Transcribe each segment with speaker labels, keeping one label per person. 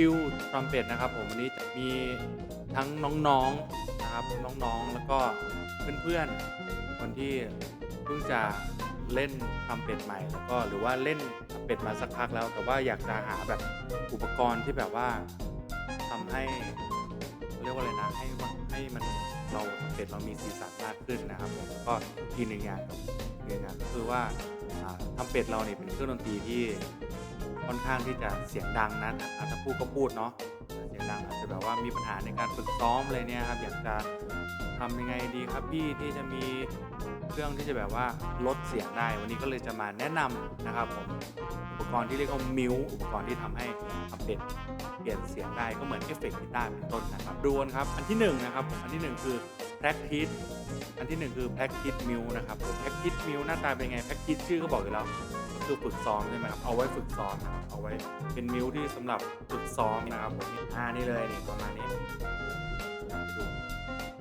Speaker 1: ชิลทรัมเป็ตนะครับผมวันนี้จะมีทั้งน้องๆนะครับน้องๆแล้วก็เพื่อนๆคนที่เพิ่งจะเล่นทรัมเป็ตใหม่แล้วก็หรือว่าเล่นทรัมเป็ตมาสักพักแล้ว แต่ว่าอยากจะหาแบบอุปกรณ์ที่แบบว่าทำให้เรียกว่าอะไรนะให้ให้มันเราทรัมเป็ตเรามีสีสันมากขึ้นนะครับผมก็อีกหนึ่งอย่างกับหนึ่งอย่างก็คือว่าอ่าทรัมเป็ตเราเนี่ยเป็นเครื่องดนตรีที่ ค่อนข้างที่จะเสียงดังนะอาจจะพูดก็พูดเนาะเสียงดังอาจจะแบบว่ามีปัญหาในการฝึกซ้อมอะไรเนี่ยครับอยากจะทำยังไงดีครับพี่ที่จะมีเครื่องที่จะแบบว่าลดเสียงได้ วันนี้ก็เลยจะมาแนะนำนะครับผมอุปกรณ์ที่เรียกว่ามิวอุปกรณ์ที่ทำให้ทำเป็ดเปลี่ยนเสียงได้ก็เหมือนเอฟเฟกต์กีตาร์เป็นต้นนะครับดูนครับอันที่หนึ่งนะครับผมอันที่หนึ่งคือ practice อันที่หนึ่งคือ practice mill นะครับผม practice mill หน้าตาเป็นไง practice ชื่อก็บอกอยู่แล้ว คือฝึกซ้อมใช่ไหมครับเอาไว้ฝึกซ้อมนะครับเอาไว้เป็นมิวที่สำหรับฝึกซ้อมนะครับผมอ่านี่เลยนี่ประมาณนี้ดู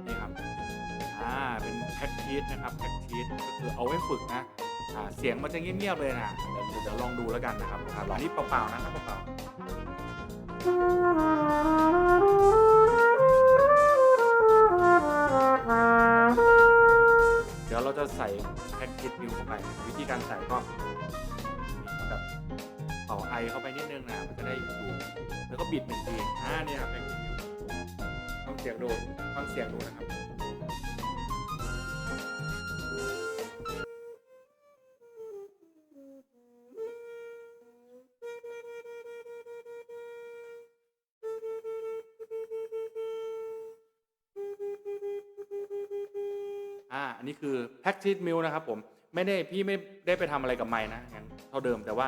Speaker 1: นี่ครับอ่าเป็นแพ็กทีสนะครับแพ็กทีสก็คือเอาไว้ฝึกนะอ่าเสียงมันจะเงียบๆเลยนะเดี๋ยวเดี๋ยวลองดูแล้วกันนะครับครับอันนี้เปล่าๆนะครับเปล่าๆ เราจะใส่แพ็กเกจบิวเข้าไป วิธีการใส่ก็แบบเป่าไอเข้าไปนิดนึงนะมันจะได้อยู่แล้วก็บิดหนึ่งทีอ่าเนี่ยครับแพ็กเกจบิวฟังเสียงดูฟังเสียงดูนะครับ อันนี้คือ practice mill นะครับผมไม่ได้พี่ไม่ได้ไปทำอะไรกับไม้นะยังเท่าเดิมแต่ว่า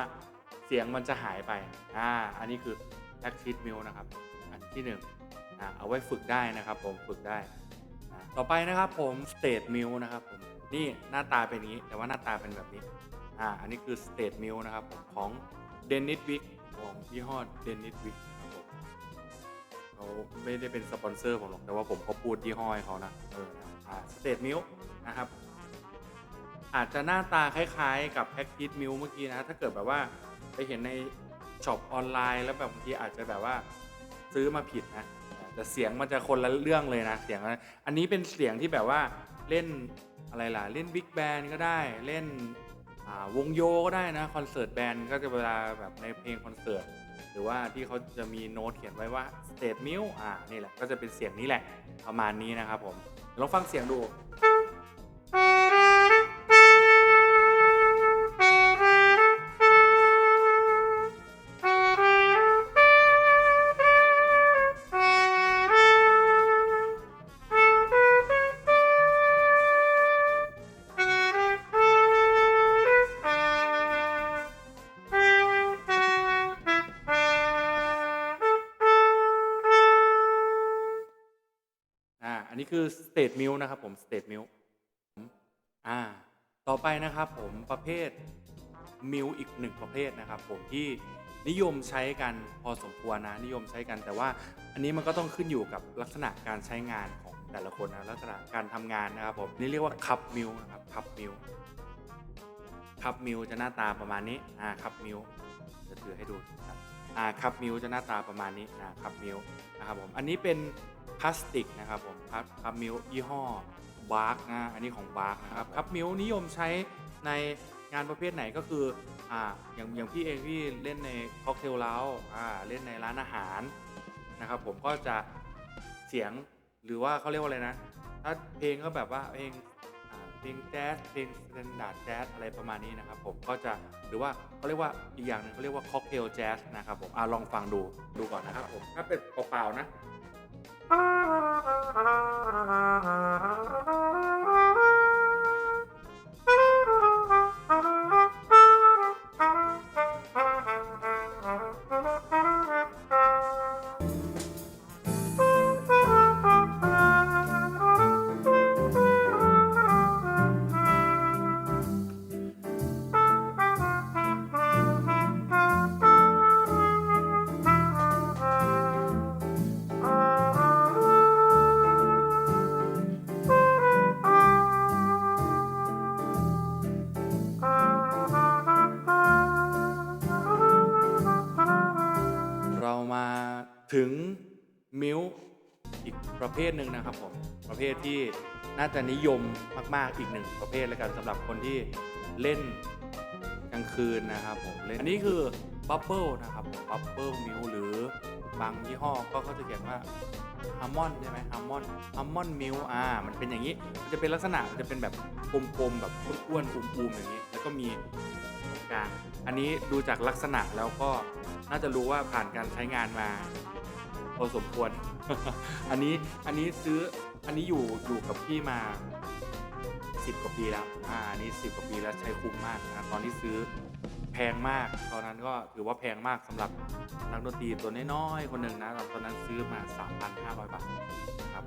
Speaker 1: เสียงมันจะหายไปอ่าอันนี้คือ practice mill นะครับ อันที่หนึ่งเอาไว้ฝึกได้นะครับ ผมฝึกได้ ต่อไปนะครับผม state mill นะครับผมนี่หน้าตาเป็นนี้แต่ว่าหน้าตาเป็นแบบนี้อ่าอันนี้คือ state mill นะครับผมของ Dennis Wick ของยี่ห้อ Dennis Wick นะครับผมเขาไม่ได้เป็นสปอนเซอร์ผมหรอกแต่ว่าผมเขาพูดยี่ห้อเขานะเออนะ สเตทมิลนะครับ อาจจะหน้าตาคล้ายๆ กับแพ็กทิสมิลเมื่อกี้นะถ้าเกิดแบบว่าไปเห็นในช็อปออนไลน์แล้วแบบบางทีอาจจะแบบว่าซื้อมาผิดนะแต่เสียงมันจะคนละเรื่องเลยนะเสียงอันนี้เป็นเสียงที่แบบว่าเล่นอะไรล่ะเล่นบิ๊กแบนก็ได้เล่นวงโยก็ได้นะคอนเสิร์ตแบนก็จะเวลาแบบในเพลงคอนเสิร์ตหรือว่าที่เขาจะมีโน้ตเขียนไว้ว่า state m i l อ่านี่แหละก็จะเป็นเสียงนี้แหละประมาณนี้นะครับผม ลองฟังเสียงดู คือ state mill นะครับผม state mill อ่า ต่อไปนะครับผมประเภทมิลอีกหนึ่งประเภทนะครับผมที่นิยมใช้กันพอสมควรนะนิยมใช้กัน แต่ว่าอันนี้มันก็ต้องขึ้นอยู่กับลักษณะการใช้งานของแต่ละคนนะลักษณะการทำงานนะครับผมนี่เรียกว่าคัพมิลนะครับคัพมิลคัพมิลจะหน้าตาประมาณนี้อ่าคัพมิลจะถือให้ดูครับอ่าคัพมิลจะหน้าตาประมาณนี้นะคัพมิลนะครับผมอันนี้เป็น พลาสติกนะครับผมคัพคัพมิลยี่ห้อบาร์กนะอันนี้ของบาร์กนะครับคัพมิลนิยมใช้ในงานประเภทไหนก็คืออ่าอย่างอย่างพี่เองพี่เล่นในค็อกเทลเล้าอ่าเล่นในร้านอาหารนะครับผมก็จะเสียงหรือว่าเขาเรียกว่าอะไรนะ ถ้าเพลงก็แบบว่าเพลงเพลงแจ๊สเพลงสแตนดาร์ดแจ๊สอะไรประมาณนี้นะครับผมก็จะหรือว่าเขาเรียกว่าอีกอย่างหนึ่งเขาเรียกว่าค็อกเทลแจ๊สนะครับผมอ่าลองฟังดูดูก่อนนะครับผมถ้าเป็นเปล่าๆนะ Ah. ถึงมิวอีกประเภทหนึ่งนะครับผมประเภทที่น่าจะนิยมมาก ๆ อีกหนึ่งประเภทแล้วกันสำหรับคนที่เล่นกลางคืนนะครับผมเล่นอันนี้คือบับเบิลนะครับผมบับเบิลมิวหรือบางยี่ห้อก็เขาจะเขียนว่าฮัมมอนใช่ไหมฮัมมอนฮัมมอนมิวอ่ามันเป็นอย่างนี้มันจะเป็นลักษณะมันจะเป็นแบบกลมๆแบบอ้วนๆปูมๆอย่างนี้ แล้วก็มี กลาง อันนี้ดูจากลักษณะแล้วก็น่าจะรู้ว่าผ่านการใช้งานมาพอสมควร อันนี้อันนี้ซื้ออันนี้อยู่อยู่กับพี่มา 10 กว่าปีแล้ว อ่าอันนี้ 10 กว่าปีแล้วใช้คุ้มมากนะตอนที่ซื้อแพงมาก ตอนนั้นก็ถือว่าแพงมากสำหรับนักดนตรีตัวน้อยๆคนหนึ่งนะตอนนั้นซื้อมา 3,500 บาทนะครับ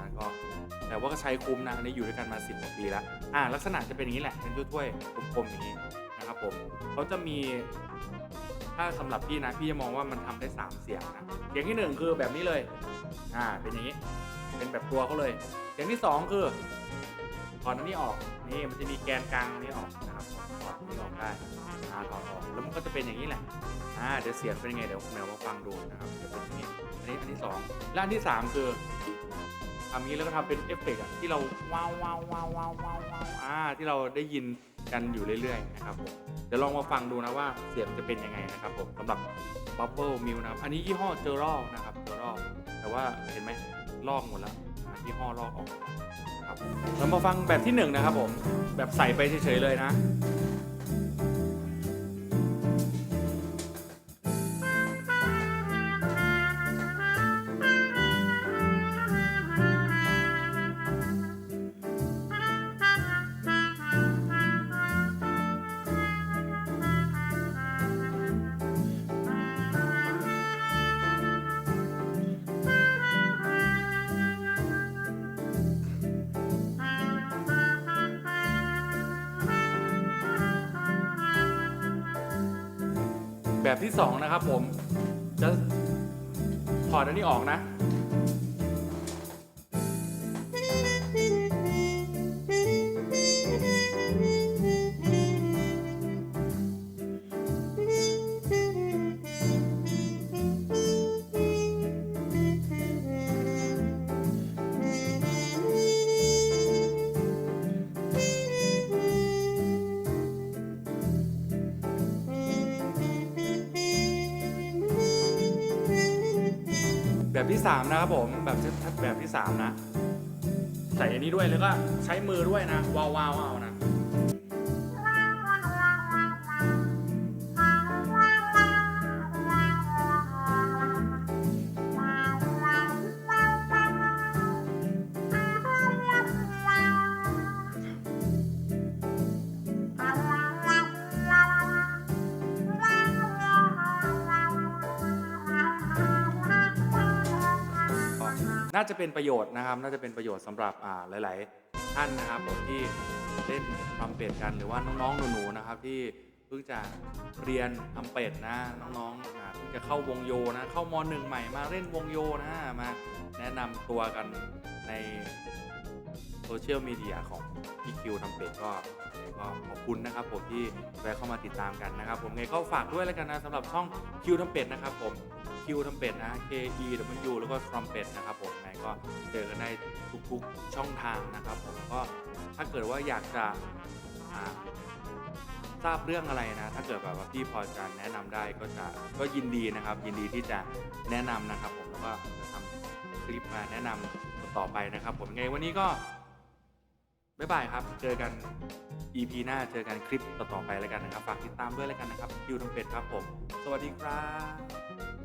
Speaker 1: นั้นก็แต่ว่าก็ใช้คุ้มนะอันนี้อยู่ด้วยกันมา 10 กว่าปีแล้ว อ่า ลักษณะจะเป็นอย่างนี้แหละเป็นถ้วยๆกลมๆอย่างนี้ ผมเขาจะมี ถ้าสำหรับพี่นะ พี่จะมองว่ามันทำได้ 3 เสียงนะ เสียงที่ 1 คือแบบนี้เลย อ่า เป็นอย่างนี้ เป็นแบบตัวเขาเลย เสียงที่ 2 คือถอดอันนี้ออก นี่มันจะมีแกนกลางอันนี้ออกนะครับถอดอันนี้ออกได้อ่าถอดออก แล้วมันก็จะเป็นอย่างนี้แหละ อ่า เดี๋ยวเสียงเป็นยังไงเดี๋ยวแมวมาฟังดูนะครับจะเป็นอย่างนี้ อันนี้อันที่สองและอันที่สามคือทำนี้แล้วก็ทำเป็นเอฟเฟกต์ที่เราว้าวว้าวว้าวว้าวว้าวอ่าที่เราได้ยิน กันอยู่เรื่อยๆนะครับผมเดี๋ยวลองมาฟังดูนะว่าเสียงจะเป็นยังไงนะครับผมสำหรับ Bubble m i l นะครับอันนี้ยี่ห้อเจอรอนะครับเจอรอแต่ว่าเห็นไหมลอกหมดแล้วยี่ห้อลอกออกหมดแล้วนะครับเรามาฟังแบบที่หนึ่งนะครับผมแบบใส่ไปเฉยๆเลยนะ แบบที่สองนะครับผม จะถอดอันนี้ออกนะ แบบที่สามนะครับผมแบบแบบที่สามนะ ใส่อันนี้ด้วยแล้วก็ใช้มือด้วยนะ วาววาวๆเอานะาจะเป็นประโยชน์นะครับ น่าจะเป็นประโยชน์สำหรับอ่าหลาย ๆ ท่านนะครับผมที่เล่นทำเป็ดกันหรือว่าน้อง ๆ หนู ๆ นะครับ ที่เพิ่งจะเรียนทำเป็ดนะ น้องๆอ่าเพิ่งจะเข้าวงโยนะ เข้ามหนึ่งใหม่มาเล่นวงโยนะมาแนะนำตัวกันในโซเชียลมีเดียของพี่คิวทำเป็ดก็ก็ขอบคุณนะครับผมที่แวะเข้ามาติดตามกันนะครับ ผมไงก็ฝากด้วยแล้วกันนะสำหรับช่องคิวทำเป็ดนะครับผม คิวทำเป็ดนะ K E W แล้วก็ทรัมเป็ดนะครับผมไงก็เจอกันได้ทุกๆช่องทางนะครับผมก็ถ้าเกิดว่าอยากจะทราบเรื่องอะไรนะ ถ้าเกิดแบบว่าพี่พอจะแนะนำได้ก็จะก็ยินดีนะครับ ยินดีที่จะแนะนำนะครับ ผมแล้วก็จะทำคลิปมาแนะนำต่อไปนะครับ ผมไงวันนี้ก็บ๊ายบายครับ เจอกัน EP หน้าเจอกันคลิปต่อๆไปแล้วกันนะครับ ฝากติดตามด้วยแล้วกันนะครับคิวทำเป็ดครับผม สวัสดีครับ